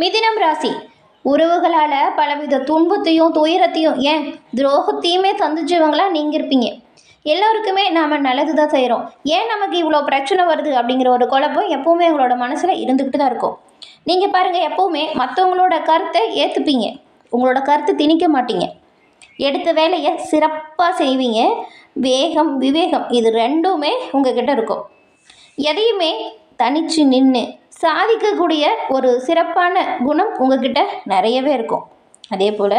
மிதினம் ராசி. உறவுகளால் பலவித துன்பத்தையும் துயரத்தையும் ஏன்? துரோகத்தையுமே சந்திச்சவங்களாக நீங்கள் இருப்பீங்க எல்லோருக்குமே நாம் நல்லது தான் செய்கிறோம் ஏன் நமக்கு இவ்வளோ பிரச்சனை வருது அப்படிங்கிற ஒரு குழப்பம் எப்போவுமே உங்களோட மனசில் இருந்துக்கிட்டு தான் இருக்கும். நீங்கள் பாருங்கள் எப்போவுமே மற்றவங்களோட கருத்தை ஏற்றுப்பீங்க உங்களோட கருத்தை திணிக்க மாட்டீங்க. எடுத்த வேலையை சிறப்பாக செய்வீங்க. வேகம் விவேகம் இது ரெண்டுமே உங்ககிட்ட இருக்கும். எதையுமே தனிச்சு நின்று சாதிக்கக்கூடிய ஒரு சிறப்பான குணம் உங்ககிட்ட நிறையவே இருக்கும். அதே போல்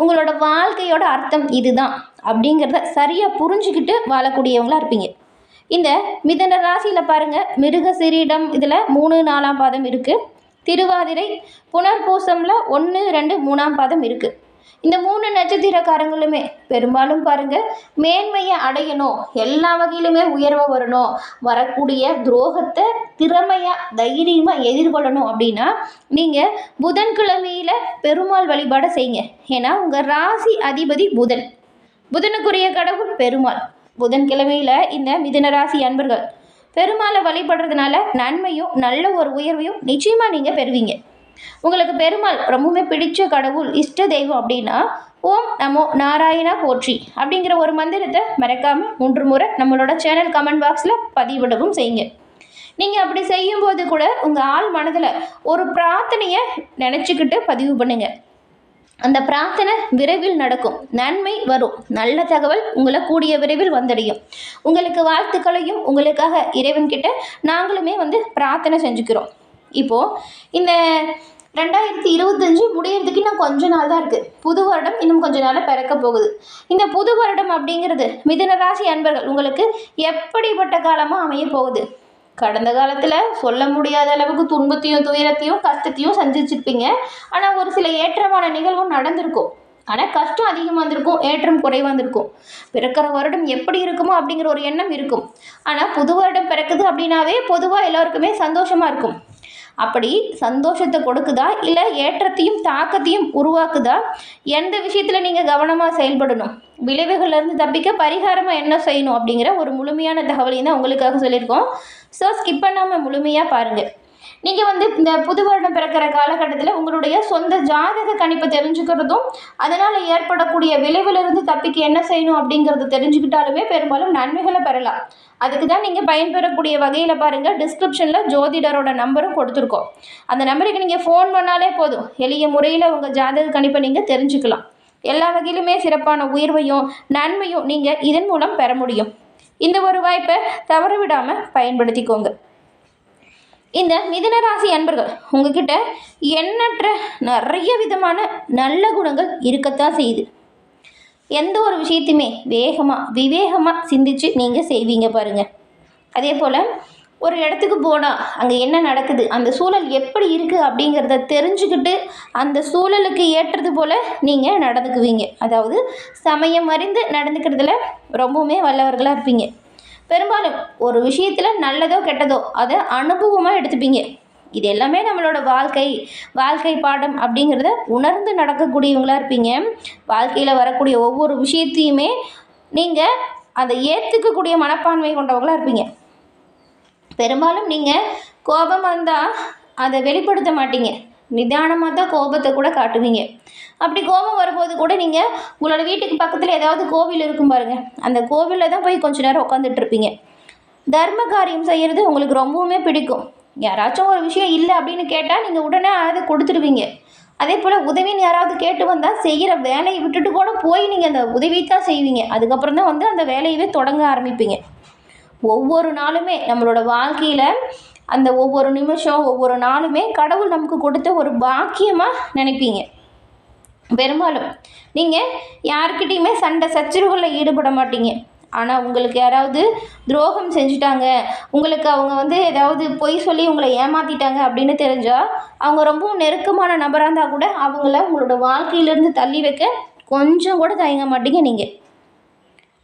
உங்களோட வாழ்க்கையோட அர்த்தம் இதுதான் அப்படிங்கிறத சரியாக புரிஞ்சுக்கிட்டு வாழக்கூடியவங்களாக இருப்பீங்க. இந்த மிதன ராசியில் பாருங்கள் மிருக சிரீடம் இதில் மூணு நாலாம் பாதம் இருக்குது திருவாதிரை புனர்பூசமில் ஒன்று ரெண்டு மூணாம் பாதம் இருக்குது இந்த மூணு நட்சத்திரக்காரங்களுமே பெரும்பாலும் பாருங்க மேன்மையை அடையணும். எல்லா வகையிலுமே உயர்வாக வரணும். வரக்கூடிய துரோகத்தை திறமையாக தைரியமாக எதிர்கொள்ளணும் அப்படின்னா நீங்கள் புதன்கிழமையில் பெருமாள் வழிபாடை செய்யுங்க. ஏன்னா உங்கள் ராசி அதிபதி புதன். புதனுக்குரிய கடவுள் பெருமாள். புதன்கிழமையில் இந்த மிதுன ராசி அன்பர்கள். பெருமாளை வழிபடுறதுனால நன்மையும் நல்ல ஒரு உயர்வையும் நிச்சயமாக நீங்கள் பெறுவீங்க. உங்களுக்கு பெருமாள் ரொம்பவுமே பிடிச்ச கடவுள் இஷ்ட தெய்வம் அப்படின்னா ஓம் நமோ நாராயணா போற்றி அப்படிங்கிற ஒரு மந்திரத்தை மறக்காமல் மூன்று முறை நம்மளோட சேனல் கமெண்ட் பாக்ஸில் பதிவிடவும் செய்யுங்க. நீங்கள் அப்படி செய்யும்போது கூட உங்கள் ஆள் மனதில் ஒரு பிரார்த்தனையை நினச்சிக்கிட்டு பதிவு பண்ணுங்க. அந்த பிரார்த்தனை விரைவில் நடக்கும். நன்மை வரும். நல்ல தகவல் உங்களை கூடிய விரைவில் வந்தடையும். உங்களுக்கு வாழ்த்துக்களையும் உங்களுக்காக இறைவன்கிட்ட நாங்களுமே வந்து பிரார்த்தனை செஞ்சுக்கிறோம். இப்போது இந்த ரெண்டாயிரத்தி இருபத்தஞ்சு முடியறதுக்கு இன்னும் கொஞ்ச நாள் தான் இருக்குது புது வருடம் இன்னும் கொஞ்ச நாளில் பிறக்க போகுது. இந்த புது வருடம் அப்படிங்கிறது மிதுன ராசி அன்பர்கள் உங்களுக்கு எப்படிப்பட்ட காலமாக அமைய போகுது? கடந்த காலத்தில் சொல்ல முடியாத அளவுக்கு துன்பத்தையும் துயரத்தையும் கஷ்டத்தையும் சந்திச்சிருப்பீங்க. ஆனால் ஒரு சில ஏற்றமான நிகழ்வும் நடந்திருக்கும். ஆனால் கஷ்டம் அதிகமாக இருந்திருக்கும் ஏற்றம் குறைவாக இருந்திருக்கும் பிறக்கிற வருடம் எப்படி இருக்குமோ அப்படிங்கிற ஒரு எண்ணம் இருக்கும். ஆனால் புது வருடம் பிறக்குது அப்படின்னாவே பொதுவாக எல்லாருக்குமே சந்தோஷமாக இருக்கும். அப்படி சந்தோஷத்தை கொடுக்குதா? இல்லை ஏற்றத்தையும் தாக்கத்தையும் உருவாக்குதா? எந்த விஷயத்தில் நீங்கள் கவனமாக செயல்படணும்? விளைவுகள்லேருந்து தப்பிக்க பரிகாரமாக என்ன செய்யணும் அப்படிங்கிற ஒரு முழுமையான தகவலையும் தான் உங்களுக்காக சொல்லியிருக்கோம். ஸோ ஸ்கிப் பண்ணாமல் முழுமையாக பாருங்கள் நீங்கள் வந்து இந்த புது வருடம் பிறக்கிற காலகட்டத்தில் உங்களுடைய சொந்த ஜாதக கணிப்பை தெரிஞ்சுக்கிறதும் அதனால் ஏற்படக்கூடிய விளைவிலிருந்து தப்பிக்க என்ன செய்யணும் அப்படிங்கிறது தெரிஞ்சுக்கிட்டாலுமே பெரும்பாலும் நன்மைகளை பெறலாம். அதுக்கு தான் நீங்கள் பயன்பெறக்கூடிய வகையில் பாருங்கள் டிஸ்கிரிப்ஷனில் ஜோதிடரோட நம்பரும் கொடுத்துருக்கோம். அந்த நம்பருக்கு நீங்கள் ஃபோன் பண்ணாலே போதும். எளிய முறையில் உங்கள் ஜாதக கணிப்பை நீங்கள் தெரிஞ்சுக்கலாம். எல்லா வகையிலுமே சிறப்பான உயர்வையும் நன்மையும் நீங்கள் இதன் மூலம் பெற முடியும். இந்த ஒரு வாய்ப்பை தவற விடாமல் பயன்படுத்திக்கோங்க. இந்த மிதுன ராசி அன்பர்கள் உங்ககிட்ட எண்ணற்ற நிறைய விதமான நல்ல குணங்கள் இருக்கத்தான் செய்யுது. எந்த ஒரு விஷயத்தையுமே வேகமாக விவேகமாக சிந்திச்சு நீங்கள் செய்வீங்க பாருங்கள் அதே போல் ஒரு இடத்துக்கு போனால் அங்கே என்ன நடக்குது அந்த சூழல் எப்படி இருக்குது அப்படிங்கிறத தெரிஞ்சுக்கிட்டு அந்த சூழலுக்கு ஏற்றது போல் நீங்கள் நடந்துக்குவீங்க. அதாவது சமயம் அறிந்து நடந்துக்கிறதுல ரொம்பவுமே வல்லவர்களாக இருப்பீங்க. பெரும்பாலும் ஒரு விஷயத்தில் நல்லதோ கெட்டதோ அதை அனுபவமாக எடுத்துப்பீங்க. இது எல்லாமே நம்மளோட வாழ்க்கை வாழ்க்கை பாடம் அப்படிங்கிறத உணர்ந்து நடக்கக்கூடியவங்களாக இருப்பீங்க. வாழ்க்கையில் வரக்கூடிய ஒவ்வொரு விஷயத்தையுமே நீங்கள் அதை ஏற்றுக்கக்கூடிய மனப்பான்மை கொண்டவங்களாக இருப்பீங்க. பெரும்பாலும் நீங்கள் கோபம் வந்தால் அதை வெளிப்படுத்த மாட்டீங்க. நிதானமாக தான் கோபத்தை கூட காட்டுவீங்க. அப்படி கோபம் வரும்போது கூட நீங்கள் உங்களோட வீட்டுக்கு பக்கத்தில் ஏதாவது கோவில் இருக்கும் பாருங்கள் அந்த கோவிலில் தான் போய் கொஞ்சம் நேரம் உட்காந்துட்டு இருப்பீங்க. தர்ம காரியம் செய்கிறது உங்களுக்கு ரொம்பவுமே பிடிக்கும். யாராச்சும் ஒரு விஷயம் இல்லை அப்படின்னு கேட்டால் நீங்கள் உடனே அதை கொடுத்துருவீங்க அதே போல் உதவின்னு யாராவது கேட்டு வந்தால் செய்கிற வேலையை விட்டுட்டு கூட போய் நீங்கள் அந்த உதவி தான் செய்வீங்க. அதுக்கப்புறம் தான் வந்து அந்த வேலையவே தொடங்க ஆரம்பிப்பீங்க. ஒவ்வொரு நாளுமே நம்மளோட வாழ்க்கையில் அந்த ஒவ்வொரு நிமிஷம் ஒவ்வொரு நாளுமே கடவுள் நமக்கு கொடுத்த ஒரு பாக்கியமாக நினைப்பீங்க. பெரும்பாலும். நீங்கள் யாருக்கிட்டேயுமே சண்டை சச்சரவுகளில் ஈடுபட மாட்டீங்க. ஆனால் உங்களுக்கு யாராவது துரோகம் செஞ்சுட்டாங்க உங்களுக்கு அவங்க வந்து ஏதாவது பொய் சொல்லி உங்களை ஏமாற்றிட்டாங்க அப்படின்னு தெரிஞ்சால் அவங்க ரொம்பவும் நெருக்கமான நபராக இருந்தால் கூட அவங்கள உங்களோட வாழ்க்கையிலேருந்து தள்ளி வைக்க கொஞ்சம் கூட தயங்க மாட்டீங்க நீங்கள்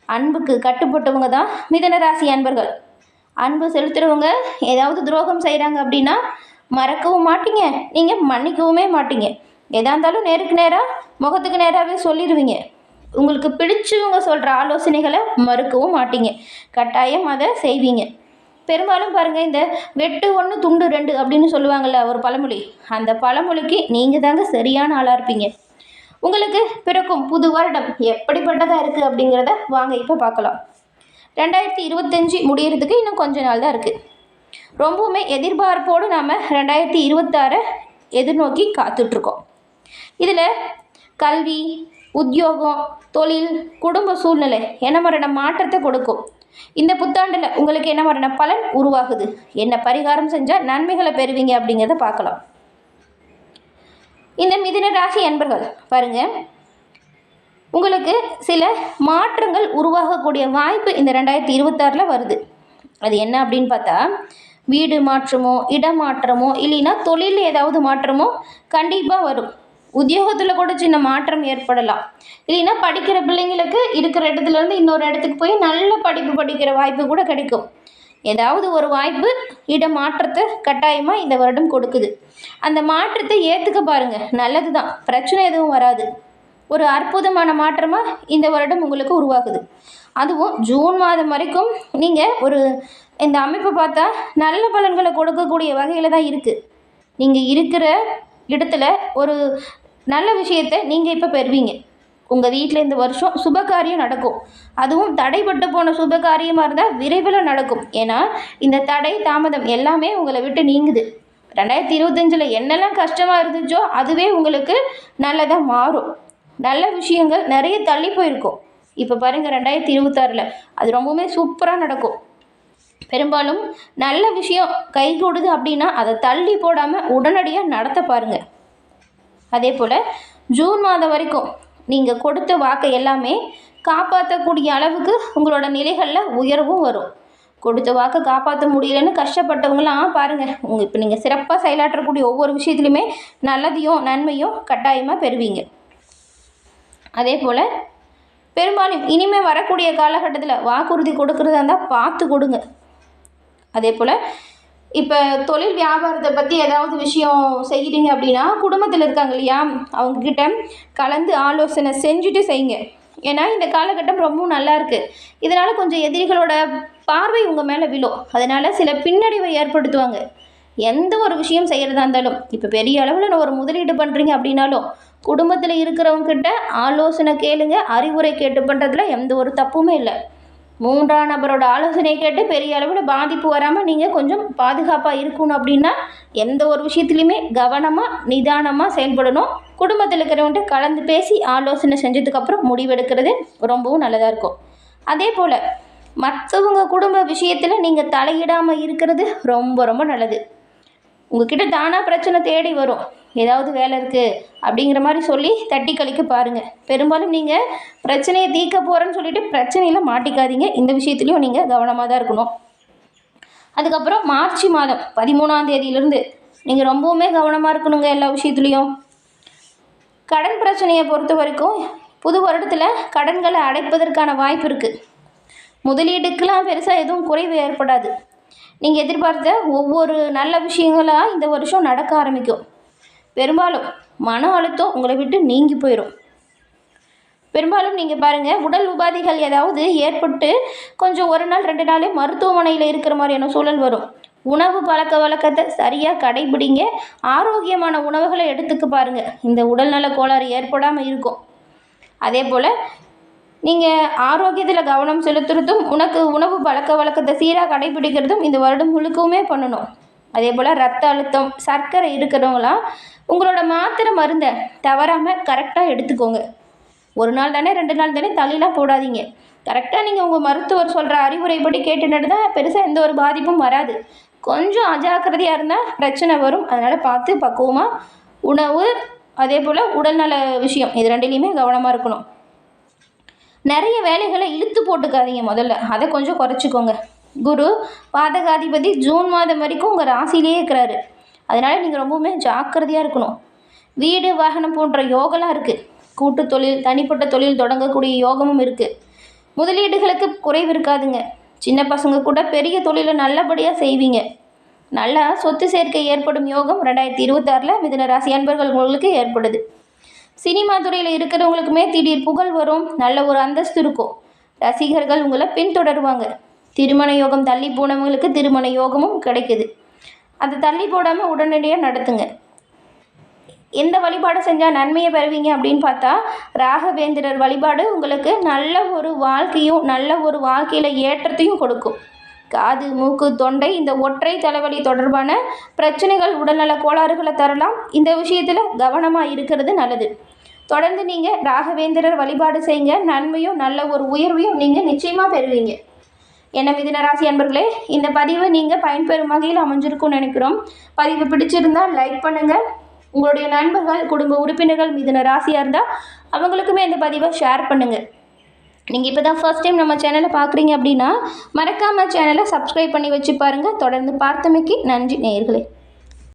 அன்புக்கு கட்டுப்பட்டவங்க தான் மிதனராசி அன்பர்கள். அன்பு செலுத்துகிறவங்க ஏதாவது துரோகம் செய்கிறாங்க அப்படின்னா மறக்கவும் மாட்டீங்க. நீங்கள் மன்னிக்கவுமே மாட்டீங்க. எதாக இருந்தாலும் நேருக்கு நேராக முகத்துக்கு நேராகவே சொல்லிடுவீங்க உங்களுக்கு பிடிச்சவங்க சொல்கிற ஆலோசனைகளை மறுக்கவும் மாட்டீங்க. கட்டாயம் அதை செய்வீங்க. பெரும்பாலும் பாருங்கள் இந்த வெட்டு ஒன்று துண்டு ரெண்டு அப்படின்னு சொல்லுவாங்கள்ல ஒரு பழமொழி. அந்த பழமொழிக்கு நீங்கள் தாங்க சரியான ஆளாக இருப்பீங்க. உங்களுக்கு பிறக்கும் புது வருடம் எப்படிப்பட்டதாக இருக்குது அப்படிங்கிறத வாங்க இப்போ பார்க்கலாம். ரெண்டாயிரத்தி இருபத்தஞ்சி முடியறதுக்கு இன்னும் கொஞ்ச நாள் தான் இருக்குது ரொம்பவுமே எதிர்பார்ப்போடு நாம் ரெண்டாயிரத்தி இருபத்தாறை எதிர்நோக்கி காத்துட்ருக்கோம் இதில் கல்வி உத்தியோகம் தொழில் குடும்ப சூழ்நிலை என்ன மாதிரியான மாற்றத்தை கொடுக்கும். இந்த புத்தாண்டில் உங்களுக்கு என்ன மாதிரியான பலன் உருவாகுது? என்ன பரிகாரம் செஞ்சால் நன்மைகளை பெறுவீங்க அப்படிங்கிறத பார்க்கலாம். இந்த மிதின ராசி அன்பர்கள் பாருங்கள் உங்களுக்கு சில மாற்றங்கள் உருவாகக்கூடிய வாய்ப்பு இந்த ரெண்டாயிரத்தி இருபத்தாறில் வருது. அது என்ன அப்படின்னு பார்த்தா வீடு மாற்றமோ இடமாற்றமோ இல்லைன்னா தொழிலில் ஏதாவது மாற்றமோ கண்டிப்பாக வரும். உத்தியோகத்தில் கூட சின்ன மாற்றம் ஏற்படலாம். இல்லைன்னா படிக்கிற பிள்ளைங்களுக்கு இருக்கிற இடத்துலேருந்து இன்னொரு இடத்துக்கு போய் நல்ல படிப்பு படிக்கிற வாய்ப்பு கூட கிடைக்கும். ஏதாவது ஒரு வாய்ப்பு இட மாற்றத்தை கட்டாயமாக இந்த வருடம் கொடுக்குது. அந்த மாற்றத்தை ஏற்றுக்க பாருங்கள் நல்லது தான் பிரச்சனை எதுவும் வராது. ஒரு அற்புதமான மாற்றமாக இந்த வருடம் உங்களுக்கு உருவாகுது. அதுவும் ஜூன் மாதம் வரைக்கும் நீங்கள் ஒரு இந்த அமைப்பை பார்த்தா நல்ல பலன்களை கொடுக்கக்கூடிய வகையில் தான் இருக்குது நீங்கள் இருக்கிற இடத்துல ஒரு நல்ல விஷயத்தை நீங்கள் இப்போ பெறுவீங்க. உங்கள் வீட்டில் இந்த வருஷம் சுப காரியம் நடக்கும். அதுவும் தடைப்பட்டு போன சுப காரியமாக இருந்தால் விரைவில் நடக்கும். ஏன்னா இந்த தடை தாமதம் எல்லாமே உங்களை விட்டு நீங்குது. ரெண்டாயிரத்தி இருபத்தஞ்சில் என்னெல்லாம் கஷ்டமாக இருந்துச்சோ அதுவே உங்களுக்கு நல்லதாக மாறும். நல்ல விஷயங்கள் நிறைய தள்ளி போயிருக்கும். இப்போ பாருங்கள் ரெண்டாயிரத்தி இருபத்தாறில் அது ரொம்பவுமே சூப்பராக நடக்கும். பெரும்பாலும் நல்ல விஷயம் கை கொடுது அப்படின்னா அதை தள்ளி போடாமல் உடனடியாக நடத்த பாருங்கள் அதே போல் ஜூன் மாதம் வரைக்கும் நீங்கள் கொடுத்த வாக்கை எல்லாமே காப்பாற்றக்கூடிய அளவுக்கு உங்களோட நிலைகளில் உயர்வும் வரும். கொடுத்த வாக்கை காப்பாற்ற முடியலன்னு கஷ்டப்பட்டவங்களாம் பாருங்கள் உங்கள் இப்போ நீங்கள் சிறப்பாக செயலாற்றக்கூடிய ஒவ்வொரு விஷயத்துலையுமே நல்லதையும் நன்மையும் கட்டாயமாக பெறுவீங்க. அதே போல் பெரும்பாலும் இனிமேல் வரக்கூடிய காலகட்டத்தில் வாக்குறுதி கொடுக்குறதா இருந்தால் பார்த்து கொடுங்க. அதே போல் இப்போ தொழில் வியாபாரத்தை பற்றி ஏதாவது விஷயம் செய்கிறீங்க அப்படின்னா குடும்பத்தில் இருக்காங்க இல்லையா அவங்கக்கிட்ட கலந்து ஆலோசனை செஞ்சுட்டு செய்யுங்க. ஏன்னா இந்த காலகட்டம் ரொம்பவும் நல்லா இருக்குது இதனால் கொஞ்சம் எதிரிகளோட பார்வை உங்கள் மேலே விழும். அதனால் சில பின்னடைவை ஏற்படுத்துவாங்க. எந்த ஒரு விஷயம் செய்கிறதா இருந்தாலும் இப்போ பெரிய அளவில் ஒரு முதலீடு பண்ணுறீங்க அப்படின்னாலும் குடும்பத்தில் இருக்கிறவங்கக்கிட்ட ஆலோசனை கேளுங்க அறிவுரை கேட்டு பண்ணுறதுல எந்த ஒரு தப்புமே இல்லை. மூன்றாம் நபரோட ஆலோசனை கேட்டு பெரிய அளவில் பாதிப்பு வராமல் நீங்கள் கொஞ்சம் பாதுகாப்பாக இருக்கணும் அப்படின்னா எந்த ஒரு விஷயத்துலையுமே கவனமாக நிதானமாக செயல்படணும். குடும்பத்தில் இருக்கிறவங்கள்ட்ட கலந்து பேசி ஆலோசனை செஞ்சதுக்கப்புறம் முடிவெடுக்கிறது ரொம்பவும் நல்லதாக இருக்கும். அதே போல் மற்றவங்க குடும்ப விஷயத்தில் நீங்கள் தலையிடாமல் இருக்கிறது ரொம்ப ரொம்ப நல்லது. உங்ககிட்ட தானாக பிரச்சனை தேடி வரும். ஏதாவது வேலை இருக்குது அப்படிங்கிற மாதிரி சொல்லி தட்டி கழிக்க பாருங்கள் பெரும்பாலும் நீங்கள் பிரச்சனையை தீர்க்க போகிறேன்னு சொல்லிட்டு பிரச்சனையில் மாட்டிக்காதீங்க. இந்த விஷயத்துலையும் நீங்கள் கவனமாக தான் இருக்கணும். அதுக்கப்புறம் மார்ச் மாதம் பதிமூணாம் தேதியிலிருந்து நீங்கள் ரொம்பவுமே கவனமாக இருக்கணுங்க எல்லா விஷயத்துலேயும். கடன் பிரச்சனையை பொறுத்த வரைக்கும் புது வருடத்தில் கடன்களை அடைப்பதற்கான வாய்ப்பு இருக்குது முதலீடுக்கெலாம் பெருசாக எதுவும் குறைவு ஏற்படாது. நீங்கள் எதிர்பார்த்த ஒவ்வொரு நல்ல விஷயங்களாக இந்த வருஷம் நடக்க ஆரம்பிக்கும். பெரும்பாலும் மன அழுத்தம் உங்களை விட்டு நீங்கி போயிடும் பெரும்பாலும் நீங்கள் பாருங்கள் உடல் உபாதைகள் ஏதாவது ஏற்பட்டு கொஞ்சம் ஒரு நாள் ரெண்டு நாளே மருத்துவமனையில் இருக்கிற மாதிரியான சூழல் வரும். உணவு பழக்க வழக்கத்தை சரியாக கடைபிடிங்க. ஆரோக்கியமான உணவுகளை எடுத்துக்க பாருங்கள் இந்த உடல்நல கோளாறு ஏற்படாமல் இருக்கும். அதே போல் நீங்கள் ஆரோக்கியத்தில் கவனம் செலுத்துறதும் உனக்கு உணவு பழக்க வழக்கத்தை சீராக கடைபிடிக்கிறதும் இந்த வருடம் முழுக்கவுமே பண்ணணும். அதே போல் ரத்த அழுத்தம் சர்க்கரை இருக்கிறவங்களாம் உங்களோட மாத்திரை மருந்தை தவறாமல் கரெக்டாக எடுத்துக்கோங்க. ஒரு நாள் தானே ரெண்டு நாள் தானே தள்ளிலாம் போடாதீங்க. கரெக்டாக நீங்கள் உங்கள் மருத்துவர் சொல்கிற அறிவுரைப்படி கேட்டு தான் பெருசாக எந்த ஒரு பாதிப்பும் வராது. கொஞ்சம் அஜாக்கிரதையாக இருந்தால் பிரச்சனை வரும். அதனால் பார்த்து பக்குவமாக உணவு அதே போல் உடல்நல விஷயம் இது ரெண்டுலேயுமே கவனமாக இருக்கணும். நிறைய வேலைகளை இழுத்து போட்டுக்காதீங்க முதல்ல. அதை கொஞ்சம் குறைச்சிக்கோங்க. குரு பாதகாதிபதி ஜூன் மாதம் வரைக்கும் உங்கள் ராசியிலே இருக்கிறாரு. அதனால் நீங்கள் ரொம்பவுமே ஜாக்கிரதையாக இருக்கணும். வீடு வாகனம் போன்ற யோகலாம் இருக்குது கூட்டு தொழில் தனிப்பட்ட தொழில் தொடங்கக்கூடிய யோகமும் இருக்குது முதலீடுகளுக்கு குறைவு இருக்காதுங்க. சின்ன பசங்க கூட பெரிய தொழிலை நல்லபடியாக செய்வீங்க. நல்லா சொத்து சேர்க்கை ஏற்படும் யோகம் ரெண்டாயிரத்தி இருபத்தாறில் மிதன ராசி அன்பர்கள் உங்களுக்கு ஏற்படுது. சினிமா துறையில் இருக்கிறவங்களுக்குமே திடீர் புகழ் வரும். நல்ல ஒரு அந்தஸ்து இருக்கும். ரசிகர்கள் உங்களை பின்தொடருவாங்க. திருமண யோகம் தள்ளி போனவங்களுக்கு திருமண யோகமும் கிடைக்குது. அதை தள்ளி போடாமல் உடனடியாக நடத்துங்க. எந்த வழிபாடு செஞ்சால் நன்மையை பெறுவீங்க அப்படின்னு பார்த்தா ராகவேந்திரர் வழிபாடு உங்களுக்கு நல்ல ஒரு வாழ்க்கையும் நல்ல ஒரு வாழ்க்கையில் ஏற்றத்தையும் கொடுக்கும். காது மூக்கு தொண்டை இந்த ஒற்றை தலைவலி தொடர்பான பிரச்சனைகள் உடல்நல கோளாறுகளை தரலாம். இந்த விஷயத்தில் கவனமாக இருக்கிறது நல்லது. தொடர்ந்து நீங்கள் ராகவேந்திரர் வழிபாடு செய்யுங்க நன்மையும் நல்ல ஒரு உயர்வையும் நீங்கள் நிச்சயமாக பெறுவீங்க. என்ன மிதுன ராசி அன்பர்களே இந்த பதிவு நீங்கள் பயன்பெறும் வகையில் அமைஞ்சிருக்கும்னு நினைக்கிறோம். பதிவு பிடிச்சிருந்தால் லைக் பண்ணுங்கள் உங்களுடைய நண்பர்கள் குடும்ப உறுப்பினர்கள் மிதுன ராசியாக இருந்தால் அவங்களுக்குமே இந்த பதிவை ஷேர் பண்ணுங்கள் நீங்கள் இப்போ தான் ஃபர்ஸ்ட் டைம் நம்ம சேனலை பார்க்குறீங்க அப்படின்னா மறக்காமல் சேனலை சப்ஸ்கிரைப் பண்ணி வச்சு பாருங்கள் தொடர்ந்து பார்த்தமைக்கு நன்றி நேயர்களே.